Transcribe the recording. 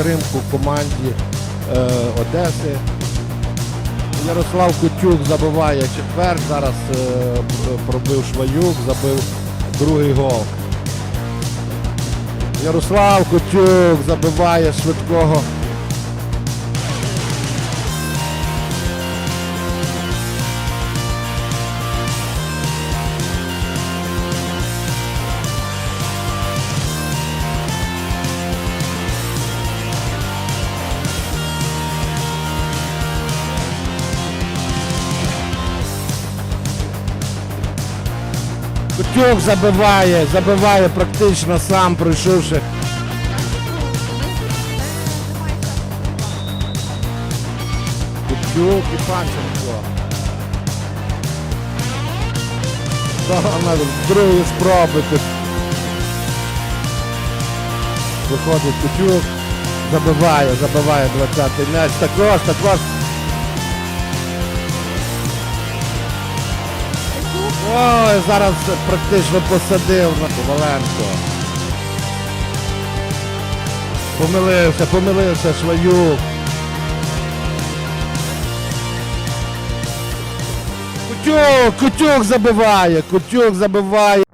підтримку команді е, Одеси. Ярослав Кутюк забиває четвер, зараз е, пробив Шваюк, забив другий гол. Ярослав Кутюк забиває швидкого. Кутюк забиває, забиває практично сам, пройшовши. Кутюк і Панченко. Другої спроби тут. Виходить Кутюк, забиває, забиває 20-й м'яч. Також, також. Ой, зараз практично посадив на Коваленко. Помилився, помилився Шваюк. Кутюк, Кутюк забиває, Кутюк забиває.